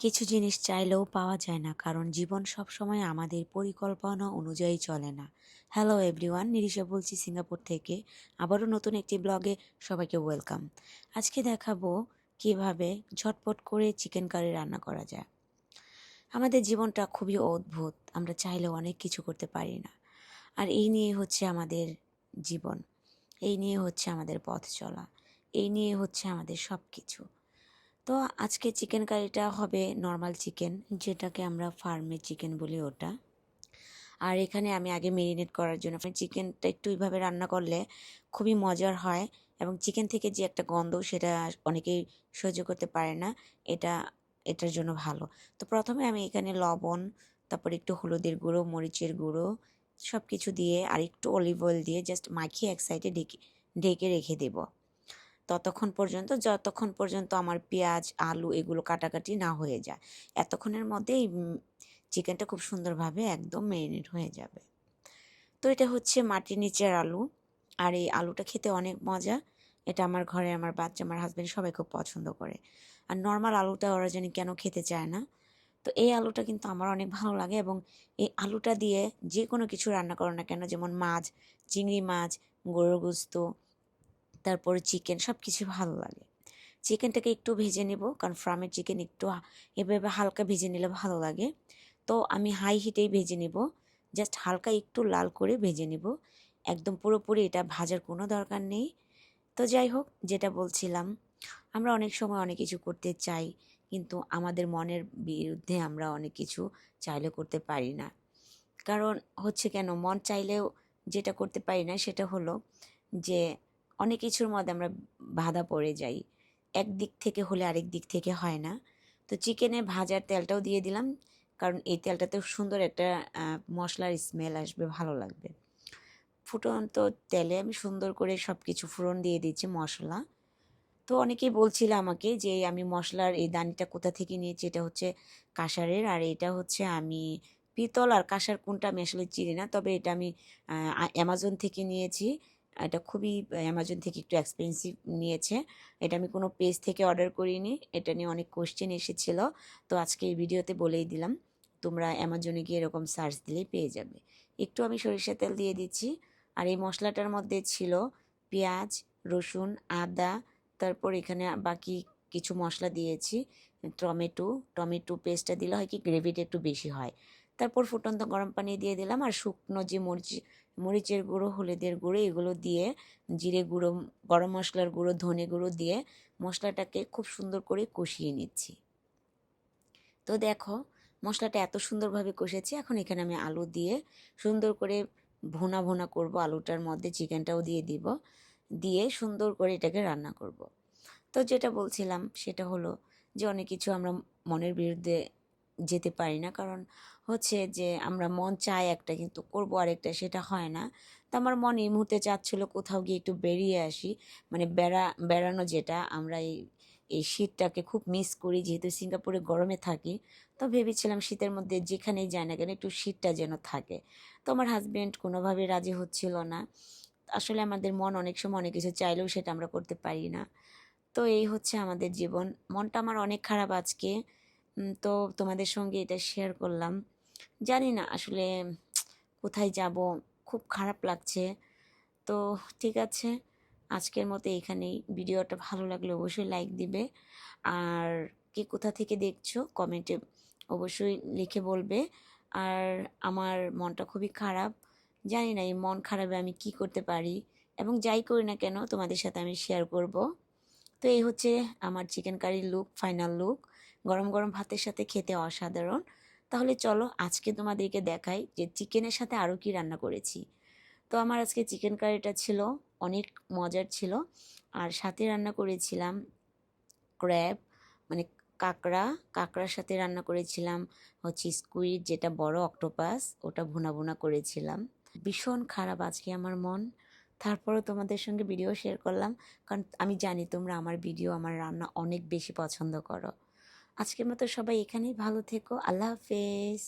কিছু জিনিস চাইলেও পাওয়া যায় না, কারণ জীবন সবসময় আমাদের পরিকল্পনা অনুযায়ী চলে না। হ্যালো এভরিওয়ান নিরিশা বলছি সিঙ্গাপুর থেকে। আবারও নতুন একটি ব্লগে সবাইকে ওয়েলকাম আজকে দেখাবো কীভাবে ঝটপট করে চিকেন কারি রান্না করা যায়। আমাদের জীবনটা খুবই অদ্ভুত, আমরা চাইলেও অনেক কিছু করতে পারি না। আর এই নিয়ে হচ্ছে আমাদের জীবন, এই নিয়ে হচ্ছে আমাদের পথ চলা, এই নিয়ে হচ্ছে আমাদের সব কিছু তো আজকে চিকেন কারিটা হবে নর্মাল চিকেন যেটাকে আমরা ফার্মে চিকেন বলি ওটা। আর এখানে আমি আগে মেরিনেট করার জন্য চিকেনটা একটু এইভাবে রান্না করলে খুবই মজার হয় এবং চিকেন থেকে যে একটা গন্ধ সেটা অনেকেই সহ্য করতে পারে না, এটা, এটার জন্য ভালো। তো প্রথমে আমি এখানে লবণ, তারপর একটু হলুদের গুঁড়ো, মরিচের গুঁড়ো সব কিছু দিয়ে আর একটু অলিভ অয়েল দিয়ে জাস্ট মাখিয়ে এক সাইডে ঢেকে ঢেকে রেখে দেবো। ততক্ষণ পর্যন্ত, যতক্ষণ পর্যন্ত আমার পেঁয়াজ, আলু এগুলো কাটাকাটি না হয়ে যায়, এতক্ষণের মধ্যেই চিকেনটা খুব সুন্দরভাবে একদম ম্যারিনেট হয়ে যাবে। তো এটা হচ্ছে মাটির নিচের আলু, আর এই আলুটা খেতে অনেক মজা। এটা আমার ঘরে আমার বাচ্চা, আমার হাজব্যান্ড সবাই খুব পছন্দ করে। আর নর্মাল আলুটা ওরা জানি কেন খেতে চায় না। তো এই আলুটা কিন্তু আমার অনেক ভালো লাগে এবং এই আলুটা দিয়ে যে কোনো কিছু রান্না করো না কেন, যেমন মাছ, চিংড়ি মাছ, গরুর গুস্ত তারপরে চিকেন সব কিছু ভালো লাগে। চিকেনটাকে একটু ভেজে নেব, কারণ ফার্মের চিকেন একটু এভাবে হালকা ভেজে নিলে ভালো লাগে। তো আমি হাই হিটেই ভেজে নেব জাস্ট হালকা একটু লাল করে ভেজে নেব। একদম পুরোপুরি এটা ভাজার কোনো দরকার নেই। তো যাই হোক, যেটা বলছিলাম, আমরা অনেক সময় অনেক কিছু করতে চাই, কিন্তু আমাদের মনের বিরুদ্ধে আমরা অনেক কিছু চাইলে করতে পারি না। কারণ হচ্ছে কেন, মন চাইলেও যেটা করতে পারি না, সেটা হলো যে অনেক কিছুর মধ্যে আমরা বাধা পড়ে যাই। এক দিক থেকে হলে আরেক দিক থেকে হয় না। তো চিকেনে ভাজার তেলটাও দিয়ে দিলাম, কারণ এই তেলটাতে সুন্দর একটা মশলার স্মেল আসবে, ভালো লাগবে। ফুটন্ত তেলে আমি সুন্দর করে সব কিছু ফুরন দিয়ে দিচ্ছি মশলা। তো অনেকেই বলছিল আমাকে যে আমি মশলার এই দানিটা কোথা থেকে নিয়েছি, এটা হচ্ছে কাঁসারের আর এটা হচ্ছে আমি পিতল, আর কাঁসার কোনটা আমি আসলে চিনি না, তবে এটা আমি অ্যামাজন থেকে নিয়েছি। এটা খুবই অ্যামাজন থেকে একটু এক্সপেন্সিভ নিয়েছে। এটা আমি কোনো পেজ থেকে অর্ডার করিনি। এটা নিয়ে অনেক কোশ্চেন এসেছিল। তো আজকে এই ভিডিওতে বলেই দিলাম, তোমরা অ্যামাজনে গিয়ে এরকম সার্চ দিলেই পেয়ে যাবে। একটু আমি সরিষা তেল দিয়ে দিচ্ছি। আর এই মশলাটার মধ্যে ছিল পেঁয়াজ, রসুন, আদা, তারপর এখানে বাকি কিছু মশলা দিয়েছি, টমেটো। টমেটো পেস্টটা দিলে হয় কি গ্রেভিটা একটু বেশি হয়। তারপর ফুটন্ত গরম পানি দিয়ে দিলাম আর শুকনো যে মরিচ, মরিচের গুঁড়ো, হলুদের গুঁড়ো, এগুলো দিয়ে জিরে গুঁড়ো, গরম মশলার গুঁড়ো, ধনে গুঁড়ো দিয়ে মশলাটাকে খুব সুন্দর করে কষিয়ে নিচ্ছি তো দেখো, মশলাটা এত সুন্দরভাবে কষেছি, এখন এখানে আমি আলু দিয়ে সুন্দর করে ভোনা ভোনা করব আলুটার মধ্যে চিকেনটাও দিয়ে দিব, দিয়ে সুন্দর করে এটাকে রান্না করব। তো যেটা বলছিলাম, সেটা হলো যে অনেক কিছু আমরা মনের বিরুদ্ধে যেতে পারি না। কারণ হচ্ছে যে আমরা মন চাই একটা কিন্তু করব আরেকটা সেটা হয় না। তো আমার মন এই মুহূর্তে চাচ্ছিলো কোথাও গিয়ে একটু বেরিয়ে আসি। মানে বেড়া, বেড়ানো যেটা, আমরা এই এই শীতটাকে খুব মিস করি। যেহেতু সিঙ্গাপুরে গরমে থাকি, তো ভেবেছিলাম শীতের মধ্যে যেখানেই যায় না কেন একটু শীতটা যেন থাকে। তো আমার হাজব্যান্ড কোনোভাবে রাজি হচ্ছিল না। আসলে আমাদের মন অনেক সময় অনেক কিছু চাইলেও সেটা আমরা করতে পারি না। তো এই হচ্ছে আমাদের জীবন। মনটা আমার অনেক খারাপ আজকে। তো তোমাদের সঙ্গে এটা শেয়ার করলাম। জানি না আসলে কোথায় যাব, খুব খারাপ লাগছে। তো ঠিক আছে, আজকের মতো এখানেই। ভিডিওটা ভালো লাগলে অবশ্যই লাইক দিবে। আর কে কোথা থেকে দেখছ কমেন্টে অবশ্যই লিখে বলবে। আর আমার মনটা খুবই খারাপ। জানি না এই মন খারাপে আমি কি করতে পারি এবং যাই করি না কেন তোমাদের সাথে আমি শেয়ার করব। তো এই হচ্ছে আমার চিকেন কারির লুক ফাইনাল লুক গরম গরম ভাতের সাথে খেতে অসাধারণ। তাহলে চলো আজকে তোমাদেরকে দেখাই যে চিকেনের সাথে আরও কি রান্না করেছি। তো আমার আজকে চিকেন কারিটা ছিল, অনেক মজার ছিল। আর সাথে রান্না করেছিলাম ক্র্যাব মানে কাঁকড়া। কাঁকড়ার সাথে রান্না করেছিলাম হচ্ছে স্কুইড যেটা বড় অক্টোপাস ওটা ভুনা ভুনা করেছিলাম। ভীষণ খারাপ আজকে আমার মন। তারপরও তোমাদের সঙ্গে ভিডিও শেয়ার করলাম। কারণ আমি জানি তোমরা আমার ভিডিও আমার রান্না অনেক বেশি পছন্দ করো। আজকের মতো সবাই এখানেই ভালো থেকো। আল্লাহ হাফেজ।